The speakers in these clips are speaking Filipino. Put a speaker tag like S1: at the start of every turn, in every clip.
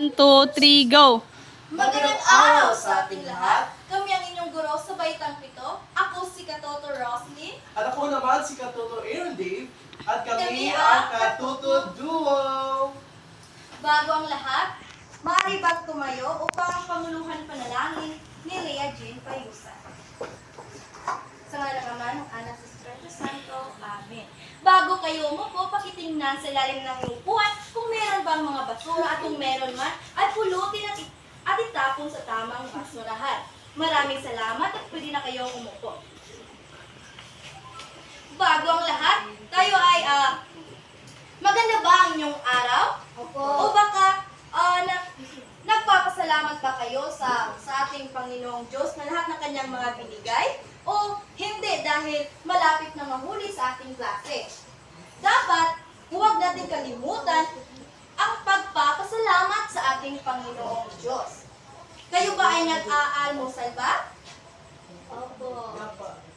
S1: One, two, three, go!
S2: Magandang araw sa ating lahat. Kami ang inyong guro sa Baitang Pito. Ako si Katoto Roslyn.
S3: At ako naman si Katuto Aaron Dave. At
S2: Kami
S3: kami
S2: ang
S3: Katuto Duo.
S2: Bago ang lahat, maaari bang tumayo upang ang panguluhan panalangin ni Rhea Jean Payusa. Sa ngalan ng Anak sa Espiritu Santo. Amen. Bago kayo umupo, pakitingnan sa ilalim ng upuan kung meron bang mga basura at kung meron man, ay pulutin at, it- at itapon sa tamang basurahan. Maraming salamat at pwede na kayong umupo. Bago ang lahat, tayo ay ah, maganda ba ang inyong araw? Opo. O baka ah, na, nagpapasalamat ba kayo sa sa ating Panginoong Diyos na lahat ng kanyang mga binigay? Dahil malapit na mahuli sa ating klase? Dapat huwag natin kalimutan ang pagpapasalamat sa ating Panginoong Diyos. Kayo ba ay nag-aalmusal ba? Opo.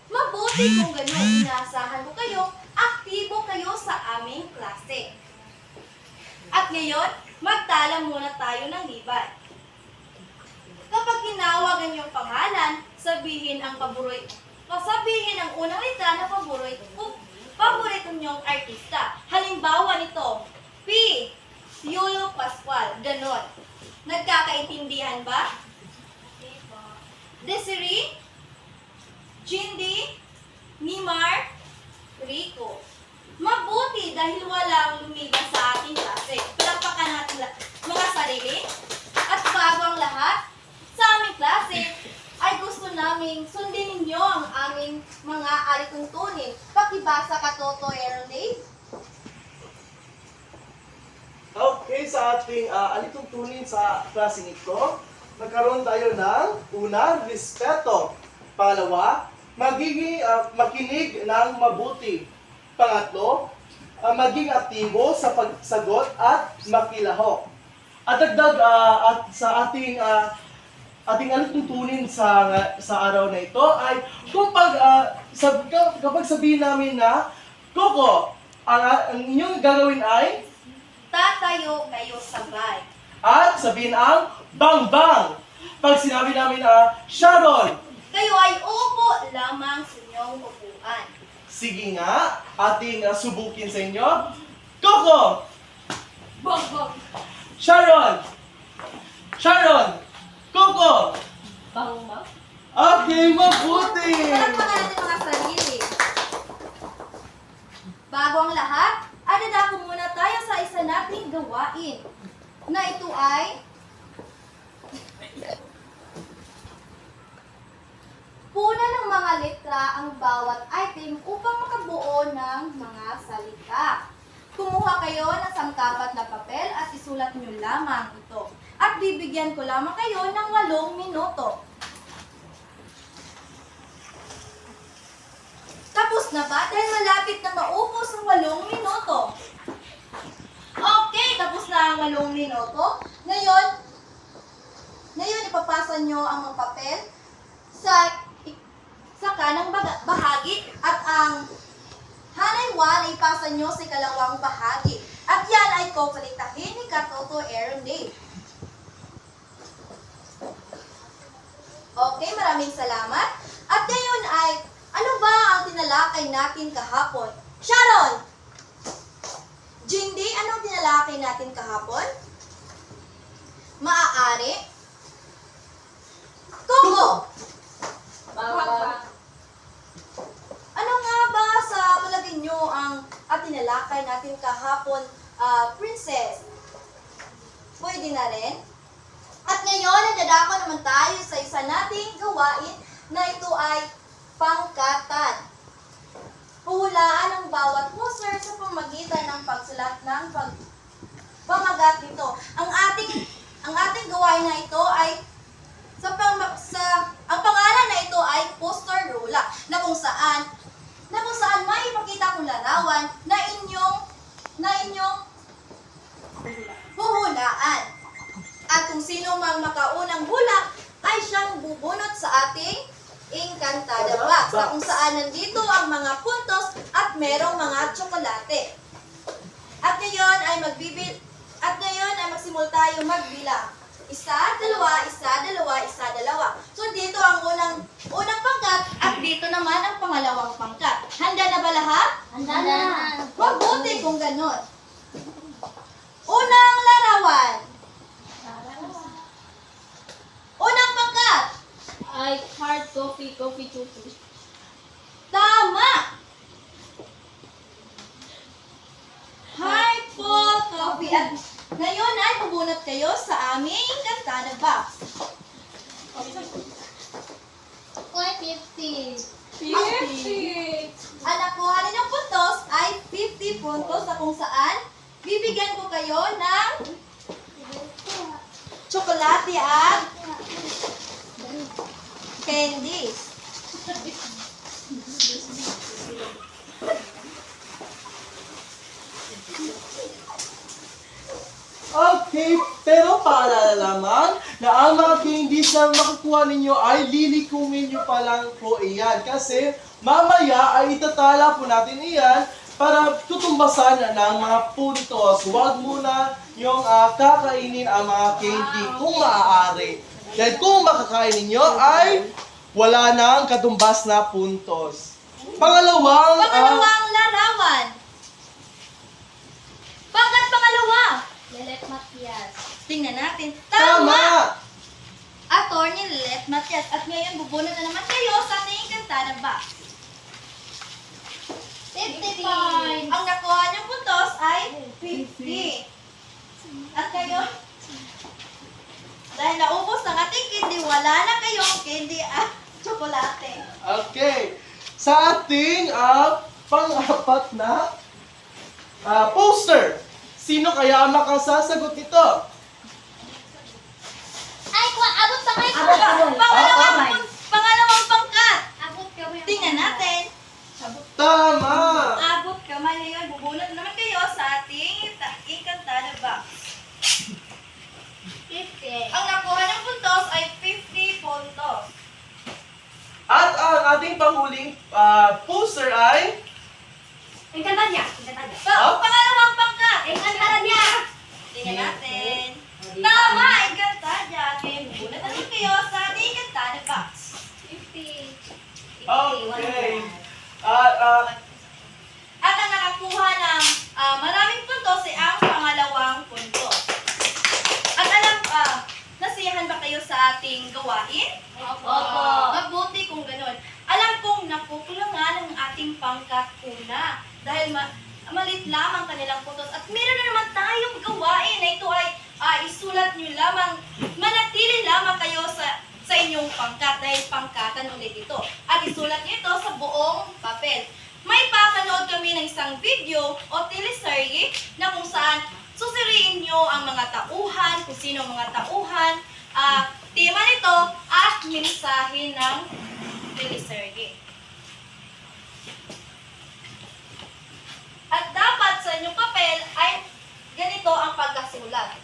S2: Mabuti kung gano'n, inaasahan ko kayo, aktibo kayo sa aming klase. At ngayon, magtala muna tayo ng libad. Kapag tinawagan yung pangalan, sabihin ang paborito, sabihin ang unang letra na paborito, paborito niyong artista. Halimbawa nito, P. Yulo Pascual. Ganon. Nagkakaintindihan ba? Desiree? Jindy, Nimar, Rico. Mabuti dahil walang lumigas sa ating klase. Palakpakan natin mga sarili. At bago ang lahat, sa aming klase, ay gusto naming sundin ninyo ang aming mga alituntunin. Pakibasa ka, Toto Aeronade.
S3: Okay, sa ating uh, alituntunin sa klaseng ito, magkaroon tayo ng una, respeto. Pangalawa, magiging ah, makinig ng mabuti. Pangatlo, ah, maging aktibo sa pagsagot at makilahok. At dagdag ah, at sa ating ah, ating alituntunin sa sa araw na ito ay kapag ah, sab, kapag sabihin namin na Koko, ang, ang inyong gagawin ay
S2: Tatayo kayo sabay.
S3: at sabihin ang bang bang. Pag sinabi namin na Sharon,
S2: Kayo ay upo lamang sa inyong upuan.
S3: sige nga, ating uh, subukin sa inyo. Coco,
S2: Bang, bang.
S3: Sharon, Sharon, Coco.
S2: Bang, bang.
S3: Okay, mabuti.
S2: Palakpakan natin mga sarili. Bago ang lahat, adadako muna tayo sa isa nating gawain. Na ito ay Puna ng mga letra ang bawat item upang makabuo ng mga salita. Kumuha kayo ng sangkapat na papel at isulat nyo lamang ito. At bibigyan ko lamang kayo ng walong minuto. Tapos na ba? Dahil malapit na maupos ang walong minuto. Okay, tapos na ang walong minuto. Ngayon, ngayon ipapasa nyo ang mga papel sa sa kanang bahagi at ang hanay 1 ipasa nyo sa ikalawang bahagi. At yan ay kukulitahin ni Katoto Aaron Day. Okay, maraming salamat. At ngayon ay, ano ba ang tinalakay natin kahapon? Sharon! Jindy, anong tinalakay natin kahapon? Maaari? Coco! Ano nga ba sa palagay nyo ang at tinalakay natin kahapon, ah, princess? Pwede na rin? At ngayon, nagdadako naman tayo sa isa nating gawain na ito ay pangkatan. Puhulaan ang bawat user sa pamagitan ng pagsulat ng pag pamagat nito. Ang ating ang ating gawain na ito ay sa, pang, sa ang pangalan na ito ay poster rula na kung saan na kung saan may ipakita kong larawan na inyong na inyong huhulaan. At kung sino mang makaunang hula ay siyang bubunot sa ating Encantada box na kung saan nandito ang mga puntos at merong mga tsokolate. At ngayon ay magbibil at ngayon ay mag magsimula tayo magbilang. Isa, dalawa, isa, dalawa, isa, dalawa. So dito ang unang unang pangkat at dito naman ang pangalawang pangkat. Handa na ba lahat?
S1: Handa na.
S2: Mabuti kung ganon. Unang larawan. Unang pangkat.
S1: Ay, hard coffee, coffee chuchu.
S2: Tama! Heart full coffee. At ngayon ay bubunot kayo sa aming kantana box.
S1: Uy, 50.
S2: 50. Ang nakuha ninyong puntos ay 50 puntos na kung saan bibigyan ko kayo ng tsokolate at candies.
S3: Okay, pero paalala lamang na ang mga candies na makukuha ninyo ay lilikumin nyo pa lang po iyan. Kasi mamaya ay itatala po natin iyan para tutumbasan ng mga puntos. Huwag muna yung ah, kakainin ang mga candy kung maaari. Dahil kung makakain ninyo ay wala nang katumbas na puntos. Pangalawang, ah,
S2: Pangalawang larawan. Pangkat pangalawa.
S1: Lelet Matias.
S2: Tingnan natin. Tama!
S3: tama!
S2: Attorney Let Matias. At ngayon, bubunot na naman kayo sa ating kantana box.
S1: 55.
S2: Ang nakuha niyong puntos ay 50. At kayo? Dahil naubos ang ating candy, wala na kayong candy at tsokolate.
S3: Okay. Sa ating ah, pang-apat na ah, poster, sino kaya ang makasasagot nito?
S1: Ay, kuha, abot sa kayo.
S2: Abot, abot. Pangalawang,
S3: Ah,
S2: pun- pangalawang pangkat.
S1: Abot kami.
S2: Tingnan natin.
S3: Tama!
S2: Abot kamay ngayon. Bubunot naman kayo sa ating ta- ikantada box.
S1: 50.
S2: Ang nakuha ng puntos ay 50 puntos.
S3: At ang ating panghuling ah, poster ay
S1: Encantada niya. Encantada.
S2: Pa
S3: Ah?
S2: pangalawang pangkat.
S1: Encantada niya.
S2: Tingnan natin. Tama! Ikantada. Kaya bubunot naman kayo sa ating ikantada box.
S1: 50.
S3: Okay. At ah,
S2: At ang nakakuha ng ah, maraming puntos ay ang pangalawang puntos. At alam, ah, nasiyahan ba kayo sa ating gawain?
S1: Opo.
S2: Mabuti kung ganun. Alam kong nakukulangan ang ating pangkat una dahil ma malit lamang kanilang puntos. At meron na naman tayong gawain na ito ay ah, isulat nyo lamang, manatili lamang kayo sa sa inyong pangkat dahil pangkatan ulit ito. At isulat nyo ito sa buong papel. May papanood kami ng isang video o teleserye na kung saan susuriin nyo ang mga tauhan, kung sino ang mga tauhan, ah, tema nito at mensahe ng teleserye. At dapat sa inyong papel ay ganito ang pagkasulat.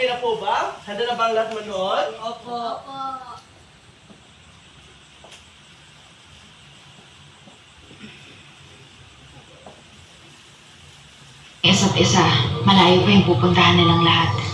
S3: Okay na po ba? Handa na ba ang lahat manood?
S1: Opo.
S4: isa't isa, malayo pa yung pupuntahan nilang lahat.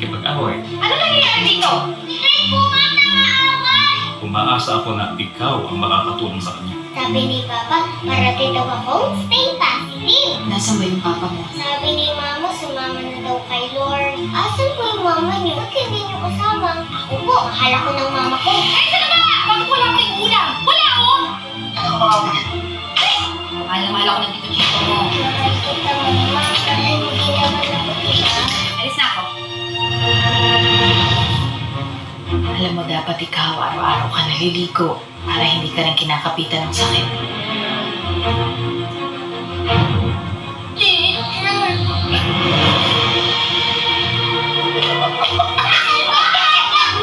S5: Laging nakikipag-away.
S1: Ano nangyayari dito? Fred, bumang nangaaway!
S5: Umaasa ako na ikaw ang makakatulong sa kanya.
S1: Sabi ni Papa, parating daw ako, stay positive.
S4: Nasaan ba yung papa mo?
S1: Sabi ni Mama, sumama na daw kay Lord. Asan po yung mama niyo? Ba't hindi niyo kasama? Ako po, akala ko ng mama ko. Ay, saan ba? Bakit wala kayong ulam? Wala ako!
S4: Mahal na mahal ako ng tito Chico mo.
S1: Bakit kita mama? Kasi hindi naman ako kita.
S4: Alis na ako. Alam mo, dapat ikaw araw-araw ka naliligo para hindi ka rin kinakapitan ng sakit.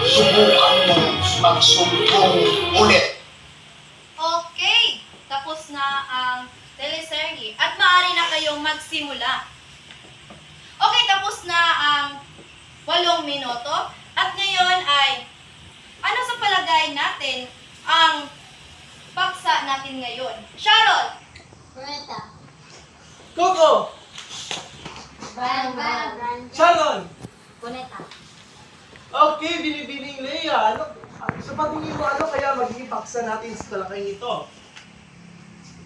S6: subukan mo magsumbong ulit.
S2: Okay, tapos na ang teleserye at maaari na kayong magsimula. Okay, tapos na ang walong minuto at ngayon ay ano sa palagay natin ang paksa natin ngayon? Sharon!
S1: Brenda.
S3: Coco!
S1: Brand, brand, brand.
S3: Sharon!
S1: Boneta.
S3: Okay, binibining Leia. Ano, sa patingin mo, ano kaya magiging paksa natin sa talakay ito?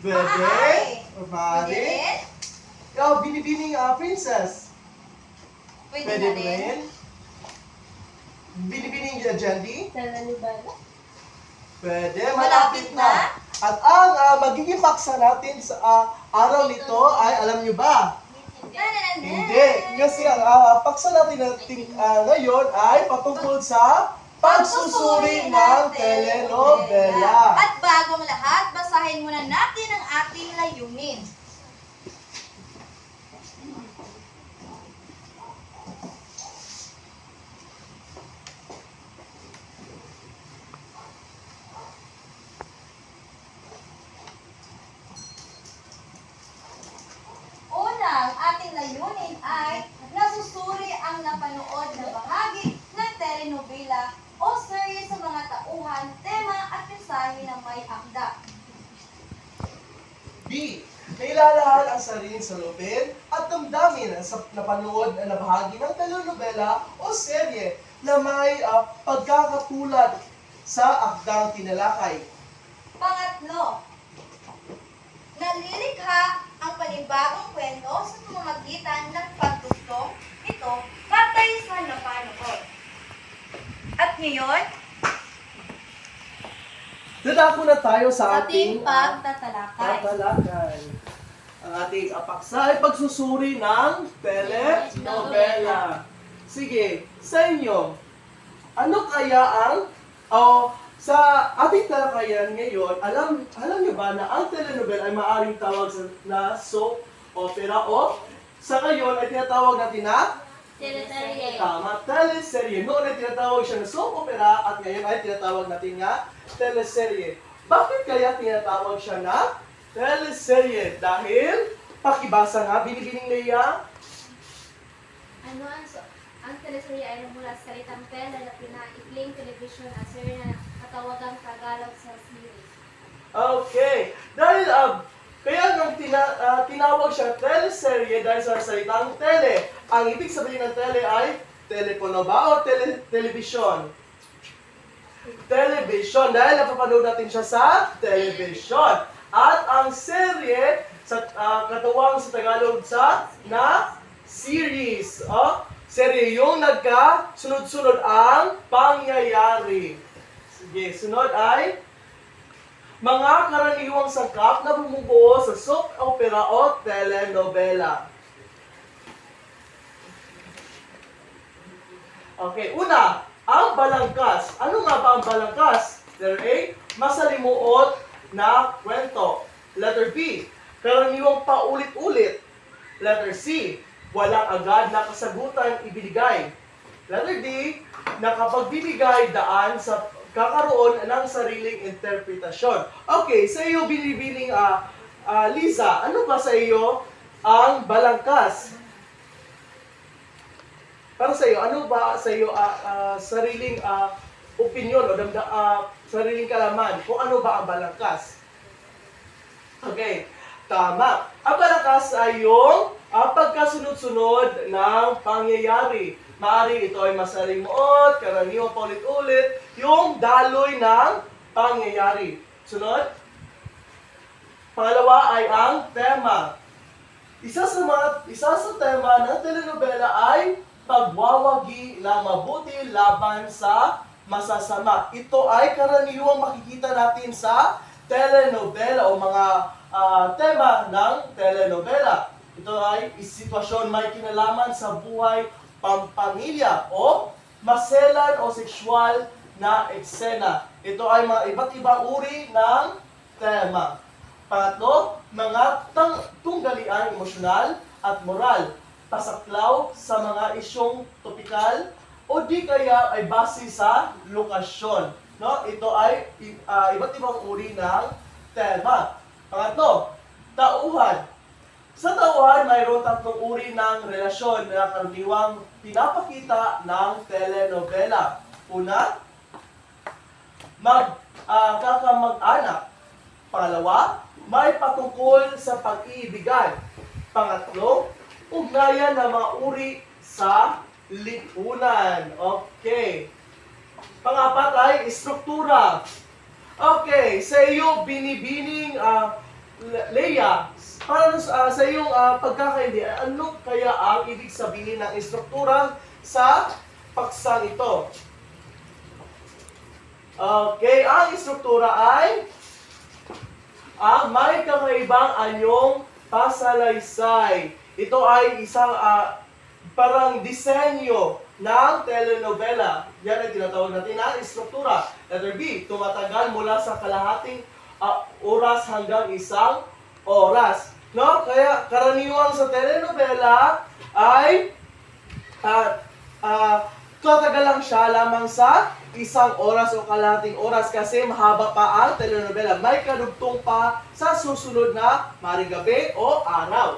S3: Pwede?
S2: Maaari.
S3: O?
S2: Pwede?
S3: Ikaw, binibining ah, princess.
S2: Pwede,
S3: Pwede
S2: na
S3: ba
S2: rin.
S3: rin? Binibining uh, Jandy? Pwede,
S2: Malapit na.
S3: At ang ah, magiging paksa natin sa ah, araw nito ay, alam nyo ba? Hindi. Kasi ang ah, paksa natin natin ah, ngayon ay patungkol sa pagsusuri ng telenovela.
S2: At bagong lahat, basahin muna natin ang ating layunin. Unang ating layunin ay nasusuri ang napanood na bahagi ng telenovela o serye sa mga tauhan, tema at mensahe ng may akda.
S3: B. Nailalahan ang sariling salubin at damdamin sa napanood na bahagi ng telenovela o serye na may ah, pagkakatulad sa akdang tinalakay.
S2: Pangatlo, nalilikha ang panibagong kwento sa pamamagitan ng pagdugtong ito batay sa napanood. At ngayon,
S3: Dadako na tayo sa
S2: ating
S3: ating
S2: pagtatalakay.
S3: tatalakay. Ang ating apaksa ay pagsusuri ng telenovela. Sige, sa inyo, ano kaya ang, o sa ating talakayan ngayon, alam alam niyo ba na ang telenovela ay maaaring tawag sa, na soap opera o sa ngayon ay tinatawag natin na
S1: Teleserye.
S3: Tama, teleserye. Noon ay tinatawag siya na soap opera at ngayon ay tinatawag natin nga teleserye. Bakit kaya tinatawag siya na teleserye? Dahil, pakibasa nga, binibining Leia,
S7: Ano ang so, ang teleserye ay mula sa salitang tele na pinaikling television at serye na katawagang Tagalog sa series.
S3: Okay. Dahil, uh, kaya nang tina, ah, tinawag siya teleserye dahil sa salitang tele. Ang ibig sabihin ng tele ay telepono ba o tele, television? Television. Dahil napapanood natin siya sa television. At ang serye sa ah, katuwang sa Tagalog sa na series. Oh, serye yung nagka sunod-sunod ang pangyayari. Sige, sunod ay mga karaniwang sangkap na bumubuo sa soap opera o telenovela. Okay, una, ang balangkas. Ano nga ba ang balangkas? Letter A, masalimuot na kwento. Letter B, karaniwang paulit-ulit. Letter C, walang agad na kasagutan ibinigay. Letter D, nakapagbibigay daan sa kakaroon ng sariling interpretasyon. Okay, sa iyo binibining ah ah, Lisa, ano ba sa iyo ang balangkas? Para sa iyo, ano ba sa iyo ah, ah, sariling ah, opinion o damda, ah, sariling kalaman kung ano ba ang balangkas? Okay, tama. Ang balangkas ay yung ah, pagkasunod-sunod ng pangyayari. Maari ito ay masalimuot, karaniwang paulit-ulit, yung daloy ng pangyayari. Sunod. Pangalawa ay ang tema. Isa sa mga isa sa tema ng telenovela ay pagwawagi ng mabuti laban sa masasama. Ito ay karaniwang makikita natin sa telenovela o mga ah, tema ng telenovela. Ito ay sitwasyon may kinalaman sa buhay pampamilya o maselan o sexual na eksena. Ito ay mga iba't ibang uri ng tema. Pangatlo, mga tunggalian emosyonal at moral, pasaklaw sa mga isyong topikal o di kaya ay base sa lokasyon. No? Ito ay ah, iba't ibang uri ng tema. Pangatlo, tauhan. Sa tauhan, mayroon tatlong uri ng relasyon na karaniwang pinapakita ng telenovela. Una, mag ah, kakamag-anak. Pangalawa, may patungkol sa pag-iibigan. Pangatlo, ugnayan ng mga uri sa lipunan. Okay. Pangapat ay struktura. Okay, sa iyo binibining Le- Leia, para sa, sa iyong ah, pagkakaindi, ano kaya ang ibig sabihin ng struktura sa paksang ito? Okay, ang struktura ay ang may kakaibang anyong pasalaysay. Ito ay isang ah, parang disenyo ng telenovela. Yan ang tinatawag natin na struktura. Letter B, tumatagal mula sa kalahating ah, oras hanggang isang oras. No? Kaya karaniwang sa telenovela ay at ah tatagal lang siya lamang sa isang oras o kalahating oras kasi mahaba pa ang telenovela. May kadugtong pa sa susunod na maring gabi o araw.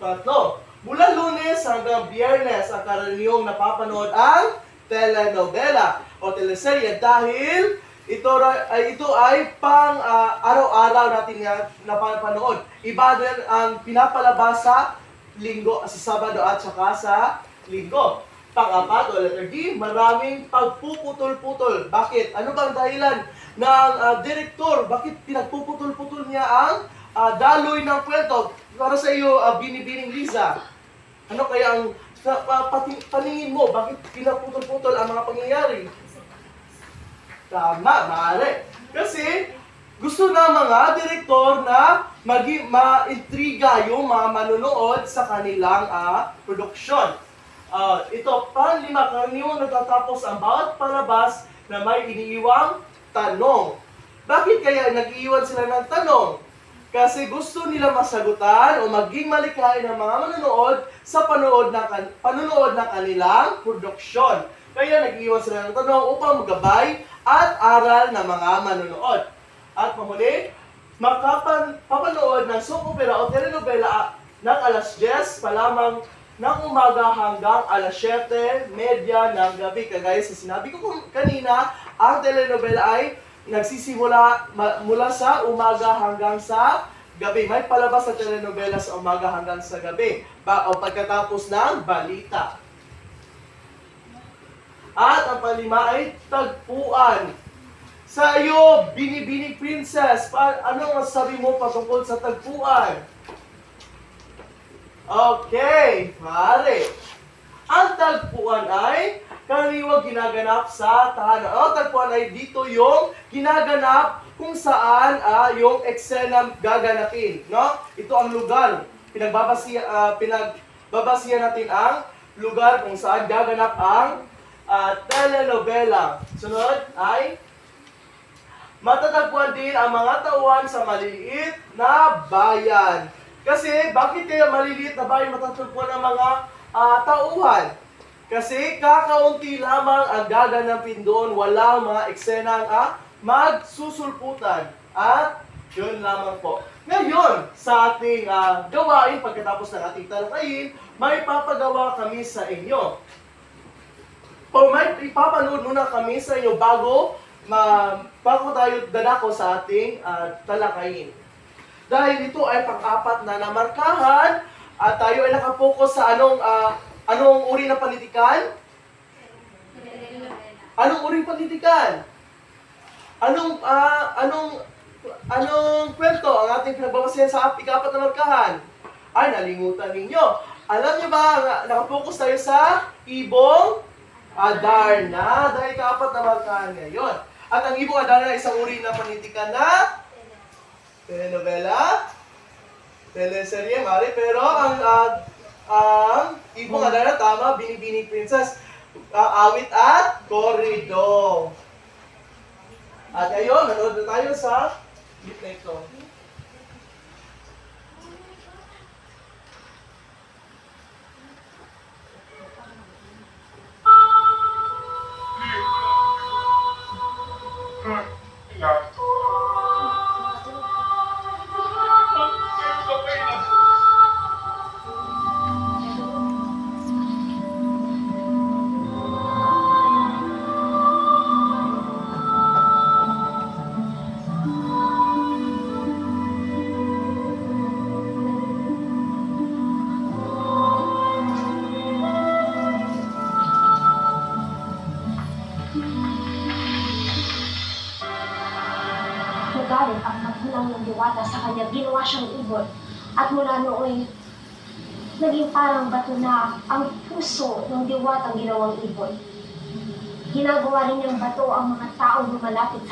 S3: Tatlo, mula lunes hanggang biyernes ang karaniwang napapanood ang telenovela o teleserye dahil ito ay ito ay pang ah, araw-araw natin na napapanood. Iba din ang pinapalabas sa linggo, sa Sabado at saka sa linggo. Pang-apat o letter D, maraming pagpuputol-putol. Bakit? Ano bang dahilan ng ah, direktor? Bakit pinagpuputol-putol niya ang ah, daloy ng kwento? Para sa iyo, ah, binibining Liza, ano kaya ang sa, pa, pati- paningin mo? Bakit pinaputol-putol ang mga pangyayari? Tama, maaari. Kasi gusto ng mga direktor na magi ma-intriga yung mga manonood sa kanilang ah, produksyon. Ah, ito, panlima, karaniwang natatapos ang bawat palabas na may iniiwang tanong. Bakit kaya nag-iiwan sila ng tanong? Kasi gusto nila masagutan o maging malikhain ng mga manonood sa panood ng, panonood ng kanilang produksyon. Kaya nag-iwan sila ng tanong upang magabay at aral ng mga manonood. At pamuli, makapanood ng soap opera o telenovela ng alas 10 pa lamang ng umaga hanggang alas 7, media ng gabi. Kagaya sa sinabi ko kanina, ang telenovela ay nagsisimula ma- mula sa umaga hanggang sa gabi. May palabas sa telenovela sa umaga hanggang sa gabi. Ba, o pagkatapos ng balita. At ang palima ay tagpuan. Sa iyo, binibining princess, pa, ano ang sabi mo patungkol sa tagpuan? Okay, pare. Ang tagpuan ay karaniwang ginaganap sa tahanan. Ang tagpuan ay dito yung ginaganap kung saan ah, yung eksena gaganapin. No? Ito ang lugar. Pinagbabasiya, ah, pinagbabasiya natin ang lugar kung saan gaganap ang ah, telenovela. Sunod ay matatagpuan din ang mga tauhan sa maliliit na bayan. Kasi bakit kaya maliliit na bayan matatagpuan ang mga ah, tauhan? Kasi kakaunti lamang ang gaganapin doon, walang mga eksenang ah, magsusulputan. At yun lamang po. Ngayon, sa ating ah, gawain, pagkatapos ng ating talakayin, may papagawa kami sa inyo. O may ipapanood muna kami sa inyo bago ma bago tayo dadako sa ating ah, talakayin. Dahil ito ay pang-apat na namarkahan at tayo ay nakapokus sa anong ah, anong uri ng panitikan? Anong uring panitikan? Anong, ah, anong, anong kwento ang ating pinagbabasihan sa ikapat na markahan? Ay, nalimutan ninyo. Alam niyo ba, na- nakapokus tayo sa ibong Adarna dahil ikapat na markahan ngayon. At ang ibong Adarna ay isang uri ng panitikan na telenovela, teleserye, mari, pero ang ah, ang ibong Adarna, tama, Binibining Princess, ah, awit at korido. At ngayon, nanood na tayo sa clip na ito.
S8: Nagalit ginawang ibon. Ginagawa rin niyang bato ang mga taong lumalapit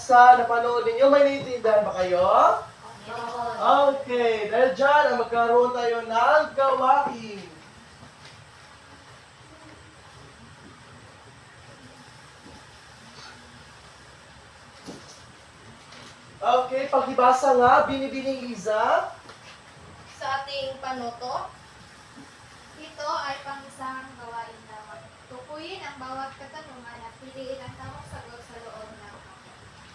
S8: Sa
S3: napanood ninyo, may naiintindihan ba kayo? Okay, dahil dyan, ang magkaroon tayo ng gawain. Okay, pagbasa nga, binibining Liza.
S2: Sa ating panuto,
S7: Ito ay pang isang gawain lamang. Tukuyin ang bawat katanungan at piliin ang tamang sagot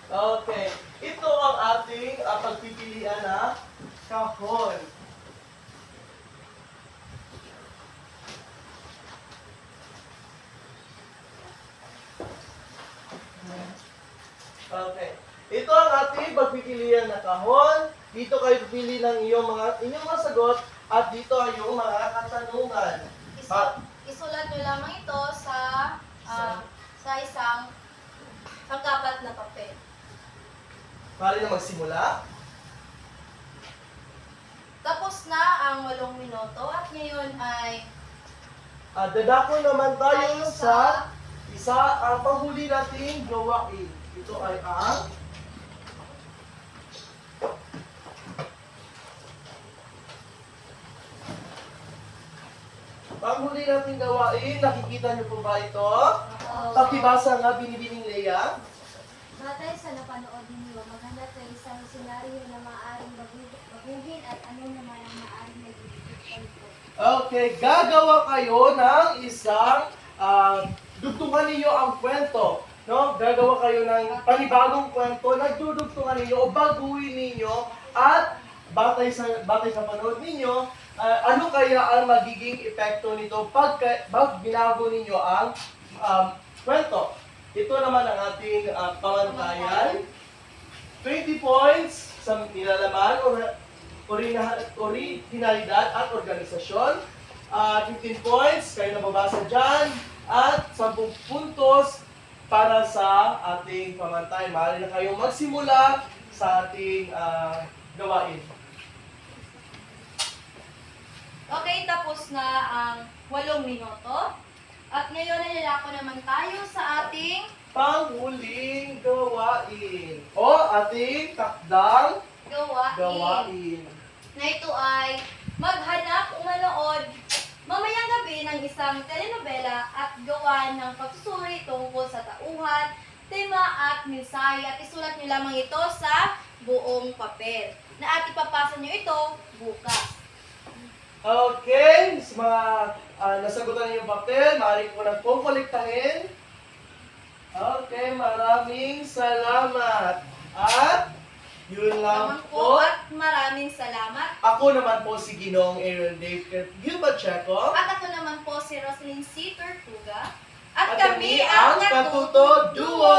S3: Okay, ito ang ating uh, pagpipilian na kahon. Okay. Ito ang ating pagpipilian na kahon. Dito kayo pipili ng iyong mga inyong mga sagot at dito ay yung mga katanungan.
S2: isu- isulat nyo lamang ito sa ah, sa isang pangkapat na papel.
S3: Pare na magsimula.
S2: Tapos na ang walong minuto at ngayon ay
S3: At dadako naman tayo
S2: tayo
S3: sa isa ang panghuli nating gawain. Ito ay ang Panghuli nating gawain, nakikita niyo po ba ito? Pakibasa nga binibining Leia.
S7: Batay sa napanood ninyo, maghanap ng isang senaryo na maaaring bagu- baguhin at ano naman ang maaaring nagiging ito.
S3: Okay, gagawa kayo ng isang ah, dugtungan ninyo ang kwento. No? Gagawa kayo ng panibagong kwento, nagdudugtungan ninyo o baguhin ninyo at batay sa batay sa panood ninyo, ah, ano kaya ang magiging epekto nito pag, pag binago ninyo ang um, kwento. Ito naman ang ating ah, pamantayan. 20 points sa nilalaman or originalidad at organisasyon. Ah, 15 points, kayo nababasa dyan. At 10 puntos para sa ating pamantay. Maaari na kayong magsimula sa ating ah, gawain.
S2: Okay, tapos na ang walong minuto. At ngayon ay lalako naman tayo sa ating
S3: Panghuling gawain. O ating takdang
S2: gawain.
S3: gawain.
S2: Na ito ay maghanap o manood mamayang gabi ng isang telenovela at gawa ng pagsusuri tungkol sa tauhan, tema at mensahe at isulat niyo lamang ito sa buong papel na at ipapasa niyo ito bukas.
S3: Okay, sa mga ah, nasagutan niyo papel, maaari ko na pong kolektahin. Okay, maraming salamat. At yun lang po
S2: at maraming salamat.
S3: Ako naman po si Ginong Aaron Dave Gilbert Checo.
S2: At ako naman po si Roslyn C. Tortuga. At,
S3: At
S2: kami ang Natuto
S3: Duo!